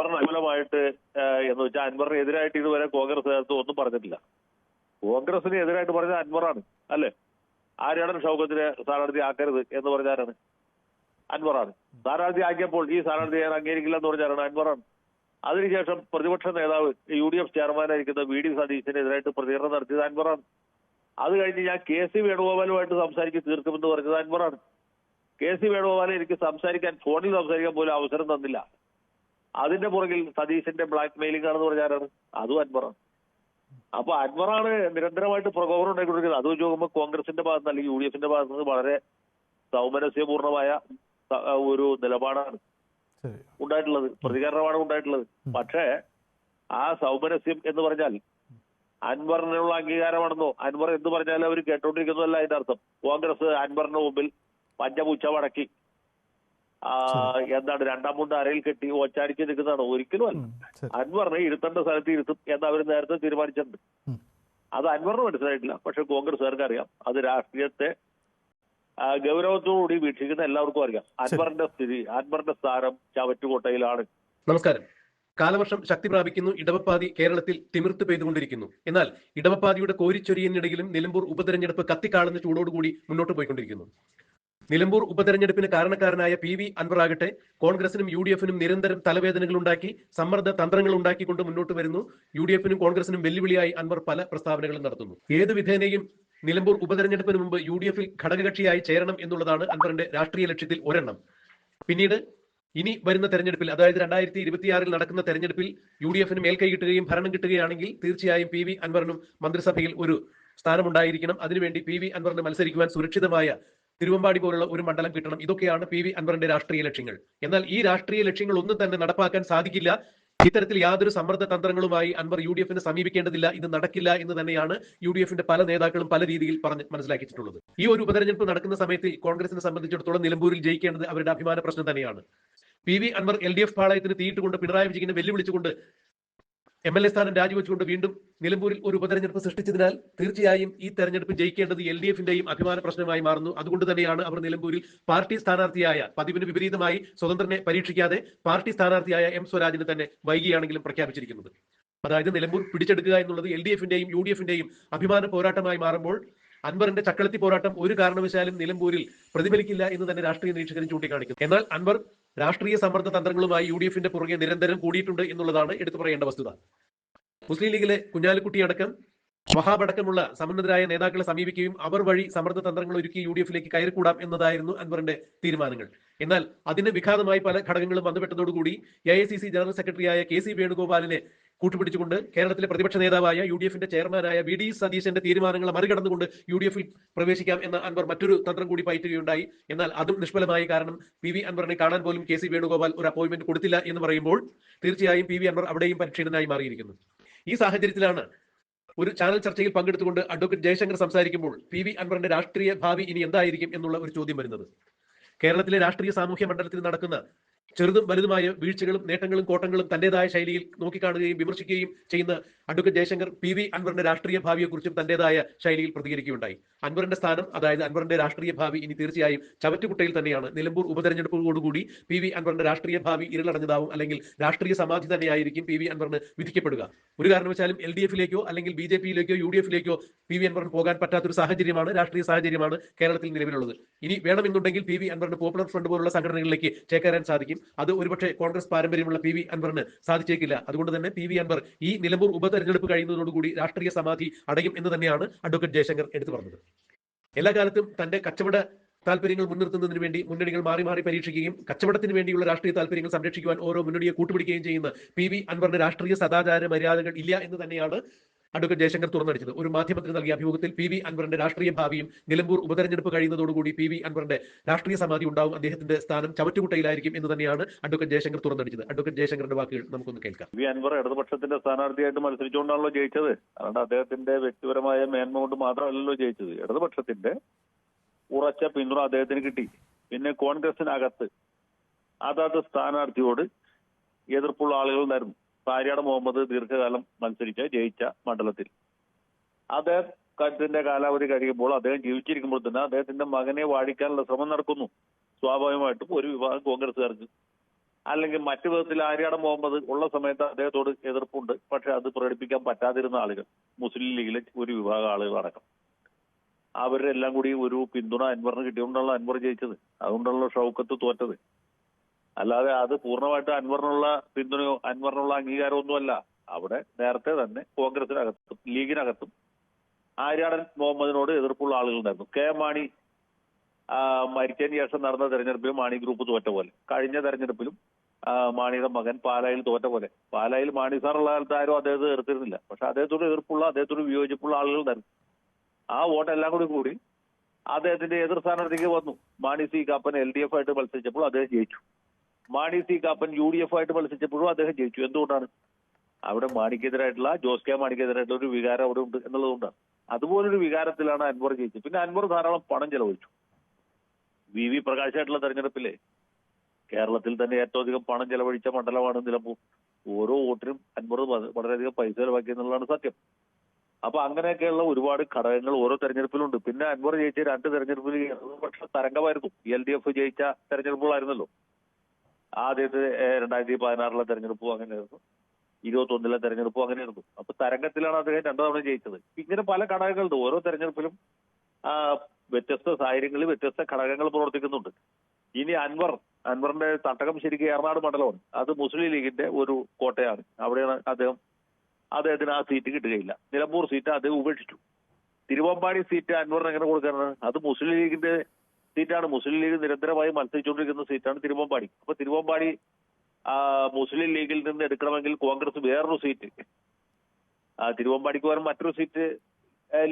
അൻവറിന് എന്ന് വെച്ചാൽ അൻവറിന് എതിരായിട്ട് ഇതുവരെ കോൺഗ്രസ് ഒന്നും പറഞ്ഞിട്ടില്ല. കോൺഗ്രസിന് എതിരായിട്ട് പറഞ്ഞത് അൻവറാണ് അല്ലേ? ആര്യാടൻ ഷൗക്കത്തിനെ സ്ഥാനാർത്ഥി ആക്കരുത് എന്ന് പറഞ്ഞാരാണ് അൻവറാണ്. സ്ഥാനാർത്ഥി ആക്കിയപ്പോൾ ഈ സ്ഥാനാർത്ഥി ഞാൻ അംഗീകരിക്കില്ല എന്ന് പറഞ്ഞാരാണ് അൻവറാണ്. അതിനുശേഷം പ്രതിപക്ഷ നേതാവ് യു ഡി എഫ് ചെയർമാനായിരിക്കുന്ന വി ഡി സതീശനെതിരായിട്ട് പ്രതികരണം നടത്തിയത് അൻവറാണ്. അത് കഴിഞ്ഞ് ഞാൻ കെ സി വേണുഗോപാലുമായിട്ട് സംസാരിച്ച് തീർക്കുമെന്ന് പറഞ്ഞത് അൻവറാണ്. കെ സി വേണുഗോപാലെ എനിക്ക് സംസാരിക്കാൻ ഫോണിൽ സംസാരിക്കാൻ പോലും അവസരം തന്നില്ല. അതിന്റെ പുറകിൽ സതീശന്റെ ബ്ലാക്ക് മെയിലിംഗ് ആണെന്ന് പറഞ്ഞാരാണ് അതും അൻവറാണ് അപ്പൊ അൻവറാണ് നിരന്തരമായിട്ട് പ്രകോപനം ഉണ്ടായിക്കൊണ്ടിരിക്കുന്നത്. അത് വെച്ച് നോക്കുമ്പോൾ കോൺഗ്രസിന്റെ ഭാഗത്ത് നിന്ന് അല്ലെങ്കിൽ യു ഡി എഫിന്റെ ഭാഗത്ത് നിന്ന് വളരെ സൗമനസ്യപൂർണമായ ഒരു നിലപാടാണ് ഉണ്ടായിട്ടുള്ളത്. പ്രതികരണമാണ് ഉണ്ടായിട്ടുള്ളത്. പക്ഷേ ആ സൗമനസ്യം എന്ന് പറഞ്ഞാൽ അൻവറിനുള്ള അംഗീകാരമാണെന്നോ അൻവർ എന്ത് പറഞ്ഞാലും അവർ കേട്ടോണ്ടിരിക്കുന്നതല്ല അതിന്റെ അർത്ഥം. കോൺഗ്രസ് അൻവറിന്റെ മുമ്പിൽ പഞ്ചപൂച്ച മടക്കി എന്താണ് രണ്ടാം മുണ്ട് അരയിൽ കെട്ടി ഒച്ചാടിച്ച് നിൽക്കുന്നതാണ്. ഒരിക്കലും അല്ല. അൻവറിനെ ഇരുത്തേണ്ട സ്ഥലത്ത് ഇരുത്തും എന്ന് അവർ നേരത്തെ തീരുമാനിച്ചിട്ടുണ്ട്. അത് അൻവറിന് മനസ്സിലായിട്ടില്ല. പക്ഷെ കോൺഗ്രസ്സുകാർക്ക് അറിയാം. അത് രാഷ്ട്രീയത്തെ ഗൗരവത്തോടുകൂടി വീക്ഷിക്കുന്ന എല്ലാവർക്കും അറിയാം. അൻവറിന്റെ സ്ഥിതി അൻവറിന്റെ സ്ഥാനം ചവറ്റുകോട്ടയിലാണ്. നമസ്കാരം. കാലവർഷം ശക്തി പ്രാപിക്കുന്നു. ഇടവപ്പാതി കേരളത്തിൽ തിമിർത്ത് പെയ്തുകൊണ്ടിരിക്കുന്നു. എന്നാൽ ഇടവപ്പാതിയുടെ കോരിച്ചൊരിയനിടയിലും നിലമ്പൂർ ഉപതെരഞ്ഞെടുപ്പ് കത്തിക്കാളുന്ന ചൂടോടുകൂടി മുന്നോട്ട് പോയിക്കൊണ്ടിരിക്കുന്നു. നിലമ്പൂർ ഉപതെരഞ്ഞെടുപ്പിന് കാരണക്കാരനായ പി വി അൻവറാകട്ടെ കോൺഗ്രസിനും യു ഡി എഫിനും നിരന്തരം തലവേദനകൾ ഉണ്ടാക്കി സമ്മർദ്ദ തന്ത്രങ്ങൾ ഉണ്ടാക്കിക്കൊണ്ട് മുന്നോട്ട് വരുന്നു. യു ഡി എഫിനും കോൺഗ്രസിനും വെല്ലുവിളിയായി അൻവർ പല പ്രസ്താവനകളും നടത്തുന്നു. ഏത് വിധേനയും നിലമ്പൂർ ഉപതെരഞ്ഞെടുപ്പിന് മുമ്പ് യു ഡി എഫിൽ ഘടകകക്ഷിയായി ചേരണം എന്നുള്ളതാണ് അൻവറിന്റെ രാഷ്ട്രീയ ലക്ഷ്യത്തിൽ ഒരെണ്ണം. പിന്നീട് ഇനി വരുന്ന തെരഞ്ഞെടുപ്പിൽ അതായത് രണ്ടായിരത്തി ഇരുപത്തിയാറിൽ നടക്കുന്ന തെരഞ്ഞെടുപ്പിൽ യു ഡി എഫിന് മേൽക്കൈ കിട്ടുകയും ഭരണം കിട്ടുകയാണെങ്കിൽ തീർച്ചയായും പി വി അൻവറിനും മന്ത്രിസഭയിൽ ഒരു സ്ഥാനമുണ്ടായിരിക്കണം. അതിനുവേണ്ടി പി വി അൻവറിന് മത്സരിക്കുവാൻ സുരക്ഷിതമായ തിരുവമ്പാടി പോലുള്ള ഒരു മണ്ഡലം കിട്ടണം. ഇതൊക്കെയാണ് പി വി അൻവറിന്റെ രാഷ്ട്രീയ ലക്ഷ്യങ്ങൾ. എന്നാൽ ഈ രാഷ്ട്രീയ ലക്ഷ്യങ്ങൾ ഒന്നും തന്നെ നടപ്പാക്കാൻ സാധിക്കില്ല. ഇത്തരത്തിൽ യാതൊരു സമ്മർദ്ദ തന്ത്രങ്ങളുമായി അൻവർ യു ഡി എഫിനെ സമീപിക്കേണ്ടതില്ല. ഇത് നടക്കില്ല എന്ന് തന്നെയാണ് യു ഡി എഫിന്റെ പല നേതാക്കളും പല രീതിയിൽ പറഞ്ഞ് മനസ്സിലാക്കിയിട്ടുള്ളത്. ഈ ഒരു ഉപതെരഞ്ഞെടുപ്പ് നടക്കുന്ന സമയത്ത് കോൺഗ്രസിനെ സംബന്ധിച്ചിടത്തോളം നിലമ്പൂരിൽ ജയിക്കേണ്ടത് അവരുടെ അഭിമാന പ്രശ്നം തന്നെയാണ്. P V Anvar L D F പാളയത്തിന് തീയിട്ടുകൊണ്ട് പിണറായി വിജയനെ വെല്ലുവിളിച്ചുകൊണ്ട് എം എൽ എ സ്ഥാനം രാജിവെച്ചുകൊണ്ട് വീണ്ടും നിലമ്പൂരിൽ ഒരു ഉപതെരഞ്ഞെടുപ്പ് സൃഷ്ടിച്ചതിനാൽ തീർച്ചയായും ഈ തെരഞ്ഞെടുപ്പ് ജയിക്കേണ്ടത് എൽ ഡി എഫിന്റെയും അഭിമാന പ്രശ്നമായി മാറുന്നു. അതുകൊണ്ട് തന്നെയാണ് അവർ നിലമ്പൂരിൽ പാർട്ടി സ്ഥാനാർത്ഥിയായ പതിവിന് വിപരീതമായി സ്വതന്ത്രനെ പരീക്ഷിക്കാതെ പാർട്ടി സ്ഥാനാർത്ഥിയായ എം സ്വരാജിനെ തന്നെ വൈകിയാണെങ്കിലും പ്രഖ്യാപിച്ചിരിക്കുന്നത്. അതായത് നിലമ്പൂർ പിടിച്ചെടുക്കുക എന്നുള്ളത് എൽ ഡി എഫിന്റെയും യു ഡി എഫിന്റെയും അഭിമാന പോരാട്ടമായി മാറുമ്പോൾ അൻവറിന്റെ ചക്കളത്തി പോരാട്ടം ഒരു കാരണവശാലും നിലമ്പൂരിൽ പ്രതിഫലിക്കില്ല എന്ന് തന്നെ രാഷ്ട്രീയ നിരീക്ഷകരും ചൂണ്ടിക്കാണിക്കുന്നു. എന്നാൽ അൻവർ രാഷ്ട്രീയ സമ്മർദ്ദ തന്ത്രങ്ങളുമായി യു ഡി എഫിന്റെ പുറകെ നിരന്തരം കൂടിയിട്ടുണ്ട് എന്നുള്ളതാണ് എടുത്തു പറയേണ്ട വസ്തുത. മുസ്ലിം ലീഗിലെ കുഞ്ഞാലിക്കുട്ടി അടക്കം വഹാബടക്കമുള്ള സമുന്നതരായ നേതാക്കളെ സമീപിക്കുകയും അവർ വഴി സമ്മർദ്ദ തന്ത്രങ്ങൾ ഒരുക്കി യു ഡി എഫിലേക്ക് കയറിക്കൂടാം എന്നതായിരുന്നു അൻവറിന്റെ തീരുമാനങ്ങൾ. എന്നാൽ അതിന് വിഘാതമായി പല ഘടകങ്ങളും വന്നുപെട്ടതോടുകൂടി A I C C general സെക്രട്ടറിയായ കെ സി വേണുഗോപാലിനെ കൂട്ടുപിടിച്ചുകൊണ്ട് കേരളത്തിലെ പ്രതിപക്ഷ നേതാവായ യു ഡി എഫിന്റെ ചെയർമാനായ വി ഡി സതീശന്റെ തീരുമാനങ്ങളെ മറികടന്നുകൊണ്ട് യു ഡി എഫിൽ പ്രവേശിക്കാം എന്ന അൻവർ മറ്റൊരു തന്ത്രം കൂടി പയറ്റുകയുണ്ടായി. എന്നാൽ അതും നിഷ്ഫലമായി കാരണം പി വി അൻവറിനെ കാണാൻ പോലും കെ സി വേണുഗോപാൽ ഒരു അപ്പോയിന്റ്മെന്റ് കൊടുത്തില്ല എന്ന് പറയുമ്പോൾ തീർച്ചയായും പി വി അൻവർ അവിടെയും പരിക്ഷീണനായി മാറിയിരിക്കുന്നു. ഈ സാഹചര്യത്തിലാണ് ഒരു ചാനൽ ചർച്ചയിൽ പങ്കെടുത്തുകൊണ്ട് അഡ്വക്കേറ്റ് ജയശങ്കർ സംസാരിക്കുമ്പോൾ പി വി അൻവറിന്റെ രാഷ്ട്രീയ ഭാവി ഇനി എന്തായിരിക്കും എന്നുള്ള ഒരു ചോദ്യം വരുന്നത്. കേരളത്തിലെ രാഷ്ട്രീയ സാമൂഹ്യ മണ്ഡലത്തിൽ നടക്കുന്ന ചെറുതും വലുതുമായ വീഴ്ചകളും നേട്ടങ്ങളും കോട്ടങ്ങളും തന്റേതായ ശൈലിയിൽ നോക്കിക്കാണുകയും വിമർശിക്കുകയും ചെയ്യുന്ന അഡ്വക്കേറ്റ് ജയശങ്കർ പി വി അൻവറിന്റെ രാഷ്ട്രീയ ഭാവിയെക്കുറിച്ചും തന്റേതായ ശൈലിയിൽ പ്രതികരിക്കുകയുണ്ടായി. അൻവറിന്റെ സ്ഥാനം അതായത് അൻവറിന്റെ രാഷ്ട്രീയ ഭാവി ഇനി തീർച്ചയായും ചവറ്റുകുട്ടയിൽ തന്നെയാണ്. നിലമ്പൂർ ഉപതെരഞ്ഞെടുപ്പോടുകൂടി പി വി അൻവറിന്റെ രാഷ്ട്രീയ ഭാവി ഇരുളടഞ്ഞതാവും അല്ലെങ്കിൽ രാഷ്ട്രീയ സമാധി തന്നെയായിരിക്കും പി വി അൻവറിന് വിധിക്കപ്പെടുക. ഒരു കാരണവശാലും എൽ ഡി എഫിലേക്കോ അല്ലെങ്കിൽ ബി ജെ പിയിലേക്കോ യു ഡി എഫിലേക്കോ പി വി അൻവറിന് പോകാൻ പറ്റാത്തൊരു സാഹചര്യമാണ് രാഷ്ട്രീയ സാഹചര്യമാണ് കേരളത്തിൽ നിലവിലുള്ളത്. ഇനി വേണമെന്നുണ്ടെങ്കിൽ പി വി അൻവറിന് പോപ്പുലർ ഫ്രണ്ട് പോലുള്ള സംഘടനകളിലേക്ക് ചേക്കേറാൻ സാധിക്കും. അത് ഒരുപക്ഷെ കോൺഗ്രസ് പാരമ്പര്യമുള്ള പി വി അൻവറിന് സാധിച്ചേക്കില്ല. അതുകൊണ്ട് തന്നെ പി വി അൻവർ ഈ നിലമ്പൂർ ഉപതെരഞ്ഞെടുപ്പ് കഴിയുന്നതോടുകൂടി രാഷ്ട്രീയ സമാധി അടയും എന്ന് തന്നെയാണ് അഡ്വക്കേറ്റ് ജയശങ്കർ എടുത്തു പറഞ്ഞത്. എല്ലാ കാലത്തും തന്റെ കച്ചവട താല്പര്യങ്ങൾ മുൻനിർത്തുന്നതിന് വേണ്ടി മുന്നണികൾ മാറി മാറി പരീക്ഷിക്കുകയും കച്ചവടത്തിന് വേണ്ടിയുള്ള രാഷ്ട്രീയ താല്പര്യങ്ങൾ സംരക്ഷിക്കുവാൻ ഓരോ മുന്നണിയെ കൂട്ടുപിടിക്കുകയും ചെയ്യുന്ന പി വി അൻവറിന്റെ രാഷ്ട്രീയ സദാചാര മര്യാദകൾ ഇല്ല എന്ന് തന്നെയാണ് അഡ്വക്കേറ്റ് ജയശങ്കർ തുറന്നടിച്ചത്. ഒരു മാധ്യമത്തിന് നൽകിയ അഭിമുഖത്തിൽ പി വി അൻവറിന്റെ രാഷ്ട്രീയ ഭാവിയും നിലമ്പൂർ ഉപതെരഞ്ഞെടുപ്പ് കഴിയുന്നതോടുകൂടി പി വി അൻവറിന്റെ രാഷ്ട്രീയ സമാധി ഉണ്ടാവും. അദ്ദേഹത്തിന്റെ സ്ഥാനം ചവറ്റുകുട്ടയിലായിരിക്കും എന്ന് തന്നെയാണ് അഡ്വക്കേറ്റ് ജയശങ്കർ തുറന്നടിച്ചത്. അഡ്വക്കേറ്റ് ജയശങ്കറിന്റെ വാക്കുകൾ നമുക്കൊന്ന് കേൾക്കാം. വി അൻവർ ഇടതുപക്ഷത്തിന്റെ സ്ഥാനാർത്ഥിയായിട്ട് മത്സരിച്ചുകൊണ്ടാണല്ലോ ജയിച്ചത്. അതുകൊണ്ട് അദ്ദേഹത്തിന്റെ വ്യക്തിപരമായ മേന്മ കൊണ്ട് മാത്രമല്ലല്ലോ ജയിച്ചത്. ഇടതുപക്ഷത്തിന്റെ ഉറച്ച പിന്തുണ അദ്ദേഹത്തിന് കിട്ടി. പിന്നെ കോൺഗ്രസിനകത്ത് അതാത് സ്ഥാനാർത്ഥിയോട് എതിർപ്പുള്ള ആളുകൾ ഉണ്ടായിരുന്നു പാരിയാട് മുഹമ്മദ് ദീർഘകാലം മത്സരിച്ച ജയിച്ച മണ്ഡലത്തിൽ. അദ്ദേഹത്തിന്റെ കാലാവധി കഴിയുമ്പോൾ അദ്ദേഹം ജീവിച്ചിരിക്കുമ്പോൾ തന്നെ അദ്ദേഹത്തിന്റെ മകനെ വാഴിക്കാനുള്ള ശ്രമം നടക്കുന്നു. സ്വാഭാവികമായിട്ടും ഒരു വിഭാഗം കോൺഗ്രസ്സുകാർക്ക്. അല്ലെങ്കിൽ മറ്റു വിധത്തിൽ ആര്യാട മുഹമ്മദ് ഉള്ള സമയത്ത് അദ്ദേഹത്തോട് എതിർപ്പുണ്ട്. പക്ഷെ അത് പ്രകടിപ്പിക്കാൻ പറ്റാതിരുന്ന ആളുകൾ മുസ്ലിം ലീഗിലെ ഒരു വിഭാഗം ആളുകൾ അടക്കം. അവരെല്ലാം കൂടി ഒരു പിന്തുണ അൻവറിന് കിട്ടിയോണ്ടാണല്ലോ അൻവർ ജയിച്ചത്. അതുകൊണ്ടാണല്ലോ ഷൗക്കത്ത് തോറ്റത്. അല്ലാതെ അത് പൂർണമായിട്ട് അൻവറിനുള്ള പിന്തുണയോ അൻവറിനുള്ള അംഗീകാരമൊന്നുമല്ല. അവിടെ നേരത്തെ തന്നെ കോൺഗ്രസിനകത്തും ലീഗിനകത്തും ആര്യാടൻ മുഹമ്മദിനോട് എതിർപ്പുള്ള ആളുകളുണ്ടായിരുന്നു. കെ മാണി മരിച്ചതിന് ശേഷം നടന്ന തെരഞ്ഞെടുപ്പിലും മാണി ഗ്രൂപ്പ് തോറ്റ പോലെ. കഴിഞ്ഞ തെരഞ്ഞെടുപ്പിലും മാണിയുടെ മകൻ പാലായിൽ തോറ്റ പോലെ. പാലായിൽ മാണി സാറുള്ള കാലത്ത് ആരും അദ്ദേഹത്തെ എതിർത്തിരുന്നില്ല. പക്ഷെ അദ്ദേഹത്തോട് എതിർപ്പുള്ള അദ്ദേഹത്തോട് വിയോജിപ്പുള്ള ആളുകൾ ഉണ്ടായിരുന്നു ആ വോട്ടെല്ലാം കൂടി കൂടി അദ്ദേഹത്തിന്റെ എതിർ സ്ഥാനാർത്ഥിക്ക് വന്നു. Mani C Kappan L D F ആയിട്ട് മത്സരിച്ചപ്പോൾ അദ്ദേഹം ജയിച്ചു. Mani C Kappan U D F ആയിട്ട് മത്സരിച്ചപ്പോഴും അദ്ദേഹം ജയിച്ചു. എന്തുകൊണ്ടാണ്? അവിടെ മാണിക്കെതിരായിട്ടുള്ള ജോസ് കെ മാണിക്കെതിരായിട്ടുള്ള ഒരു വികാരം അവിടെ ഉണ്ട് എന്നുള്ളതുകൊണ്ടാണ്. അതുപോലൊരു വികാരത്തിലാണ് അൻവർ ജയിച്ചത്. പിന്നെ അൻവർ ധാരാളം പണം ചെലവഴിച്ചു. വി വി പ്രകാശായിട്ടുള്ള തെരഞ്ഞെടുപ്പിലെ കേരളത്തിൽ തന്നെ ഏറ്റവും അധികം പണം ചെലവഴിച്ച മണ്ഡലമാണ് നിലമ്പൂർ. ഓരോ വോട്ടിനും വ- വളരെയധികം പൈസ ചെലവാക്കി എന്നുള്ളതാണ് സത്യം. അപ്പൊ അങ്ങനെയൊക്കെയുള്ള ഒരുപാട് ഘടകങ്ങൾ ഓരോ തെരഞ്ഞെടുപ്പിലുണ്ട്. പിന്നെ അൻവർ ജയിച്ച രണ്ട് തെരഞ്ഞെടുപ്പിൽ പക്ഷെ തരംഗമായിരുന്നു. എൽ ഡി എഫ് ജയിച്ച തെരഞ്ഞെടുപ്പുകളായിരുന്നല്ലോ. ആദ്യത്തെ രണ്ടായിരത്തി പതിനാറിലെ തെരഞ്ഞെടുപ്പും അങ്ങനെയായിരുന്നു. ഇരുപത്തി ഒന്നിലെ തെരഞ്ഞെടുപ്പും അങ്ങനെയായിരുന്നു. അപ്പൊ തരംഗത്തിലാണ് അദ്ദേഹം രണ്ടു തവണ ജയിച്ചത്. ഇങ്ങനെ പല ഘടകങ്ങളുണ്ട്. ഓരോ തെരഞ്ഞെടുപ്പിലും വ്യത്യസ്ത സാഹചര്യങ്ങളിൽ വ്യത്യസ്ത ഘടകങ്ങൾ പ്രവർത്തിക്കുന്നുണ്ട്. ഇനി അൻവർ അൻവറിന്റെ തട്ടകം ശരിക്കും ഏറനാട് മണ്ഡലമാണ്. അത് മുസ്ലിം ലീഗിന്റെ ഒരു കോട്ടയാണ്. അവിടെയാണ് അദ്ദേഹം അദ്ദേഹത്തിന് ആ സീറ്റ് കിട്ടുകയില്ല. നിലമ്പൂർ സീറ്റ് അദ്ദേഹം ഉപേക്ഷിച്ചു. തിരുവമ്പാടി സീറ്റ് അൻവറിന് എങ്ങനെ കൊടുക്കാനാണ്? അത് മുസ്ലിം ലീഗിന്റെ സീറ്റാണ്. മുസ്ലിം ലീഗ് നിരന്തരമായി മത്സരിച്ചുകൊണ്ടിരിക്കുന്ന സീറ്റാണ് തിരുവമ്പാടി. അപ്പൊ തിരുവമ്പാടി മുസ്ലിം ലീഗിൽ നിന്ന് എടുക്കണമെങ്കിൽ കോൺഗ്രസ് വേറൊരു സീറ്റ്. തിരുവമ്പാടിക്ക് പകരം മറ്റൊരു സീറ്റ്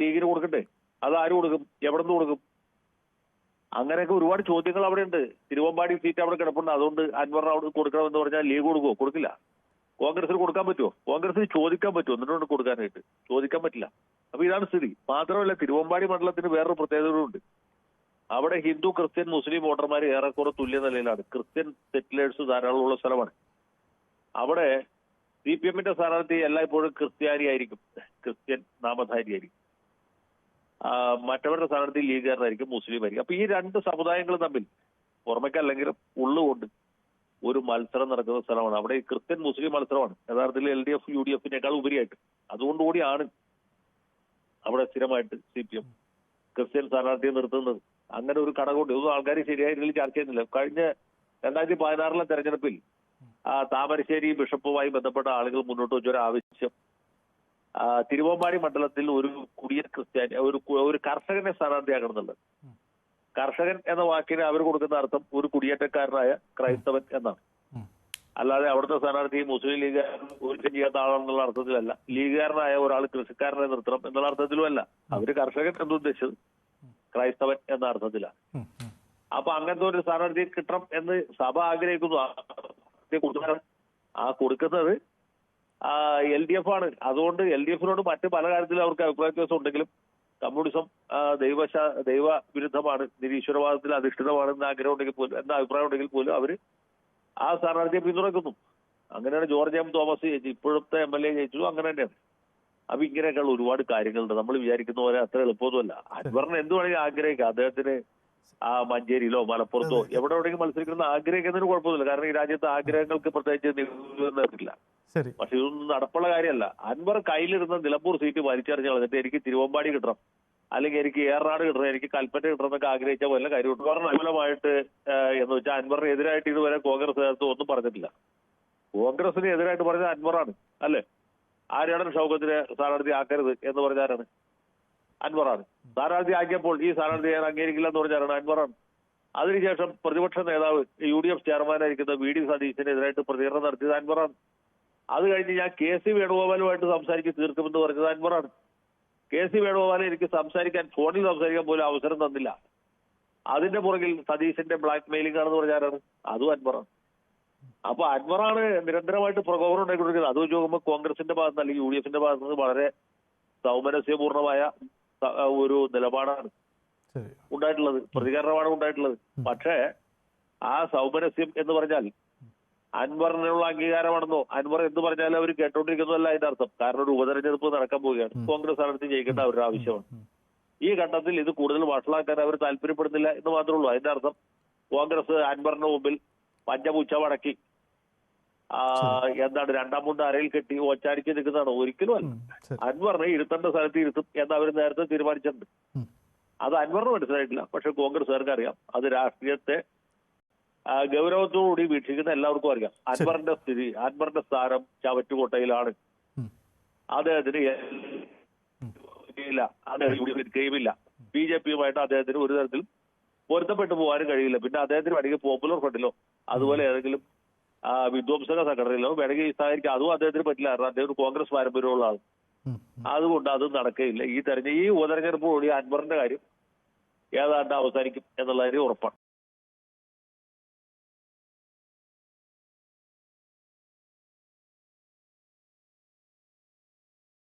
ലീഗിന് കൊടുക്കട്ടെ അത് ആര് കൊടുക്കും? എവിടെ നിന്ന് കൊടുക്കും? അങ്ങനെയൊക്കെ ഒരുപാട് ചോദ്യങ്ങൾ അവിടെ ഉണ്ട് തിരുവമ്പാടി സീറ്റ് അവിടെ കിടപ്പുണ്ട്. അതുകൊണ്ട് അൻവറിന് അവിടെ കൊടുക്കണമെന്ന് പറഞ്ഞാൽ ലീഗ് കൊടുക്കുമോ കൊടുക്കില്ല. കോൺഗ്രസിന് കൊടുക്കാൻ പറ്റുമോ കോൺഗ്രസിന് ചോദിക്കാൻ പറ്റുമോ എന്നിട്ടുണ്ട് കൊടുക്കാനായിട്ട്. ചോദിക്കാൻ പറ്റില്ല. അപ്പൊ ഇതാണ് സ്ഥിതി. മാത്രമല്ല തിരുവമ്പാടി മണ്ഡലത്തിന് വേറൊരു പ്രത്യേകതകളുണ്ട്. അവിടെ ഹിന്ദു ക്രിസ്ത്യൻ മുസ്ലിം വോട്ടർമാർ ഏറെക്കുറെ തുല്യ നിലയിലാണ്. ക്രിസ്ത്യൻ സെറ്റിലേഴ്സ് ധാരാളമുള്ള സ്ഥലമാണ്. അവിടെ സി പി എമ്മിന്റെ സ്ഥാനാർത്ഥി എല്ലായ്പ്പോഴും ക്രിസ്ത്യാനി ആയിരിക്കും ക്രിസ്ത്യൻ നാമധാരി ആയിരിക്കും ആ, മറ്റവരുടെ സ്ഥാനാർത്ഥി ലീഗുകാരനായിരിക്കും മുസ്ലിം ആയിരിക്കും അപ്പൊ ഈ രണ്ട് സമുദായങ്ങൾ തമ്മിൽ പുറമേക്കല്ലെങ്കിലും ഉള്ളുകൊണ്ട് ഒരു മത്സരം നടക്കുന്ന സ്ഥലമാണ്. അവിടെ ഈ ക്രിസ്ത്യൻ മുസ്ലിം മത്സരമാണ്. യഥാർത്ഥത്തിൽ L D F U D എഫിനേക്കാൾ ഉപരിയായിട്ട്. അതുകൊണ്ടുകൂടിയാണ് അവിടെ സ്ഥിരമായിട്ട് സി പി എം ക്രിസ്ത്യൻ സ്ഥാനാർത്ഥിയെ നിർത്തുന്നത്. അങ്ങനെ ഒരു ഘടകമുണ്ട് ഇതൊന്നും ആൾക്കാർ ശരിയായ രീതിയിൽ ചർച്ച ചെയ്യുന്നില്ല. കഴിഞ്ഞ രണ്ടായിരത്തി പതിനാറിലെ തെരഞ്ഞെടുപ്പിൽ ആ, താമരശ്ശേരി ബിഷപ്പുമായി ബന്ധപ്പെട്ട ആളുകൾ മുന്നോട്ട് വെച്ച ഒരു ആവശ്യം. തിരുവമ്പാടി മണ്ഡലത്തിൽ ഒരു കുടിയൻ ക്രിസ്ത്യാനി ഒരു ഒരു കർഷകനെ സ്ഥാനാർത്ഥിയാക്കണം എന്നുള്ളത് കർഷകൻ എന്ന വാക്കിന് അവർ കൊടുക്കുന്ന അർത്ഥം ഒരു കുടിയേറ്റക്കാരനായ ക്രൈസ്തവൻ എന്നാണ്. അല്ലാതെ അവിടുത്തെ സ്ഥാനാർത്ഥി മുസ്ലിം ലീഗുകാരൻ ഒരു ചെയ്യാത്ത ആളാണെന്നുള്ള അർത്ഥത്തിലല്ല. ലീഗുകാരനായ ഒരാൾ കൃഷിക്കാരനെ നിർത്തണം എന്നുള്ള അർത്ഥത്തിലുമല്ല. അവർ കർഷകൻ എന്നുദ്ദേശിച്ചത് ക്രൈസ്തവൻ എന്ന അർത്ഥത്തിലാണ്. അപ്പൊ അങ്ങനത്തെ ഒരു സ്ഥാനാർത്ഥി കിട്ടണം എന്ന് സഭ ആഗ്രഹിക്കുന്നു. ആ സ്ഥാനാർത്ഥിയെ കൊടുക്കണം. ആ കൊടുക്കുന്നത് എൽ ഡി എഫ് ആണ്. അതുകൊണ്ട് എൽ ഡി എഫിനോട് മറ്റ് പല കാര്യത്തിലും അവർക്ക് അഭിപ്രായ വ്യത്യാസം ഉണ്ടെങ്കിലും കമ്മ്യൂണിസം ദൈവശ ദൈവ വിരുദ്ധമാണ് നിരീശ്വരവാദത്തിൽ അധിഷ്ഠിതമാണ് എന്ന് ആഗ്രഹം ഉണ്ടെങ്കിൽ പോലും എന്ന അഭിപ്രായം ഉണ്ടെങ്കിൽ പോലും അവർ ആ സ്ഥാനാർത്ഥിയെ പിന്തുണയ്ക്കുന്നു. അങ്ങനെയാണ് ജോർജ് എം തോമസ് ജയിച്ചു ഇപ്പോഴത്തെ എം എൽ എ ജയിച്ചു അങ്ങനെ തന്നെയാണ്. അപ്പൊ ഇങ്ങനെയൊക്കെയുള്ള ഒരുപാട് കാര്യങ്ങളുണ്ട്. നമ്മൾ വിചാരിക്കുന്ന പോലെ അത്ര എളുപ്പമൊന്നുമല്ല. അക്ബറിന് എന്ത് വേണമെങ്കിലും ആഗ്രഹിക്കാം. അദ്ദേഹത്തിന് ആ മഞ്ചേരിയിലോ മലപ്പുറത്തോ എവിടെ എവിടെയെങ്കിലും മത്സരിക്കുന്ന ആഗ്രഹിക്കുന്നതിന് കുഴപ്പമൊന്നുമില്ല. കാരണം ഈ രാജ്യത്ത് ആഗ്രഹങ്ങൾക്ക് പ്രത്യേകിച്ച് ശരി. പക്ഷെ ഇതൊന്നും നടപ്പുള്ള കാര്യമല്ല. അൻവർ കയ്യിലിരുന്ന നിലമ്പൂർ സീറ്റ് വലിച്ചെറിഞ്ഞ് കളഞ്ഞിട്ട് എനിക്ക് തിരുവമ്പാടി കിട്ടണം. അല്ലെങ്കിൽ എനിക്ക് ഏറനാട് കിട്ടണം. എനിക്ക് കൽപ്പറ്റ കിട്ടണം എന്നൊക്കെ ആഗ്രഹിച്ച കാര്യമുണ്ട് കാരണം അനുകൂലമായിട്ട് എന്ന് വെച്ചാൽ അൻവറിന് എതിരായിട്ട് ഇതുവരെ കോൺഗ്രസ് നേതൃത്വം ഒന്നും പറഞ്ഞിട്ടില്ല. കോൺഗ്രസിന് എതിരായിട്ട് പറഞ്ഞത് അൻവറാണ്. അല്ലേ? ആര്യാടൻ ഷൗക്കത്തിനെ സ്ഥാനാർത്ഥി ആക്കരുത് എന്ന് പറഞ്ഞാരാണ് അൻവറാണ്. സ്ഥാനാർത്ഥി ആക്കിയപ്പോൾ ഈ സ്ഥാനാർത്ഥി ഞാൻ അംഗീകരിക്കില്ല എന്ന് പറഞ്ഞാരാണ് അൻവറാണ്. അതിനുശേഷം പ്രതിപക്ഷ നേതാവ് യു ഡി എഫ് ചെയർമാനായിരിക്കുന്ന വി ഡി സതീശിനെതിരായിട്ട് പ്രതികരണം നടത്തിയത് അൻവറാണ്. അത് കഴിഞ്ഞ് ഞാൻ കെ സി വേണുഗോപാലുമായിട്ട് സംസാരിച്ച് തീർക്കുമെന്ന് പറഞ്ഞത് അൻവറാണ്. കെ സി വേണുഗോപാൽ എനിക്ക് സംസാരിക്കാൻ ഫോണിൽ സംസാരിക്കാൻ പോലും അവസരം തന്നില്ല. അതിന്റെ പുറകിൽ സതീശന്റെ ബ്ലാക്ക് മെയിലിംഗ് ആണെന്ന് പറഞ്ഞാരാണ് അതും അൻവറാണ്. അപ്പൊ അൻവറാണ് നിരന്തരമായിട്ട് പ്രകോപനം ഉണ്ടായിക്കൊണ്ടിരിക്കുന്നത്. അത് വെച്ച് നോക്കുമ്പോൾ കോൺഗ്രസിന്റെ ഭാഗത്ത് അല്ലെങ്കിൽ യു ഡി എഫിന്റെ ഭാഗത്ത് നിന്ന് വളരെ സൗമനസ്യപൂർണമായ ഒരു നിലപാടാണ് ഉണ്ടായിട്ടുള്ളത്. പ്രതികരണമാണ് ഉണ്ടായിട്ടുള്ളത്. പക്ഷേ ആ സൗമനസ്യം എന്ന് പറഞ്ഞാൽ അൻവറിനുള്ള അംഗീകാരമാണെന്നോ അൻവർ എന്ത് പറഞ്ഞാലും അവർ കേട്ടോണ്ടിരിക്കുന്നതല്ല അതിന്റെ അർത്ഥം. കാരണം ഒരു ഉപതെരഞ്ഞെടുപ്പ് നടക്കാൻ പോവുകയാണ്. കോൺഗ്രസ് സ്ഥാനാർത്ഥി ജയിക്കേണ്ട അവരുടെ ആവശ്യമാണ്. ഈ ഘട്ടത്തിൽ ഇത് കൂടുതൽ വഷളാക്കാൻ അവർ താല്പര്യപ്പെടുന്നില്ല എന്ന് മാത്രമേ ഉള്ളൂ. അതിന്റെ അർത്ഥം കോൺഗ്രസ് അൻവറിന്റെ മുമ്പിൽ പഞ്ചപൂച്ച മടക്കി എന്താണ് രണ്ടാം മുണ്ട് അരയിൽ കെട്ടി ഒച്ചാടിച്ച് നിൽക്കുന്നതാണ്. ഒരിക്കലും അല്ല. അൻവറിനെ ഇരുത്തേണ്ട സ്ഥലത്ത് ഇരുത്തും എന്ന് അവർ നേരത്തെ തീരുമാനിച്ചിട്ടുണ്ട്. അത് അൻവറിന് മനസ്സിലായിട്ടില്ല. പക്ഷെ കോൺഗ്രസ്സുകാർക്ക് അറിയാം. അത് രാഷ്ട്രീയത്തെ ഗൗരവത്തോടുകൂടി വീക്ഷിക്കുന്ന എല്ലാവർക്കും അറിയാം. അൻവറിന്റെ സ്ഥിതി അൻവറിന്റെ സ്ഥാനം ചവറ്റുകോട്ടയിലാണ്. അദ്ദേഹത്തിന് ഇല്ല. അദ്ദേഹം ബി ജെ പിയുമായിട്ട് അദ്ദേഹത്തിന് ഒരു തരത്തിലും പൊരുത്തപ്പെട്ടു പോകാനും കഴിയില്ല. പിന്നെ അദ്ദേഹത്തിന് വേണമെങ്കിൽ പോപ്പുലർ ഫ്രണ്ടിലോ അതുപോലെ ഏതെങ്കിലും ആ, വിധ്വംസക സംഘടനയിലോ വേണമെങ്കിൽ സഹകരിക്കാം അതും അദ്ദേഹത്തിന് പറ്റില്ല. കാരണം അദ്ദേഹം ഒരു കോൺഗ്രസ് പാരമ്പര്യമുള്ള ആൾ. അതുകൊണ്ട് അത് നടക്കുകയില്ല. ഈ തെരഞ്ഞ ഈ ഉപതെരഞ്ഞെടുപ്പോടുകൂടി അൻവറിന്റെ കാര്യം ഏതാണ്ട് അവസാനിക്കും എന്നുള്ള കാര്യം ഉറപ്പാണ്.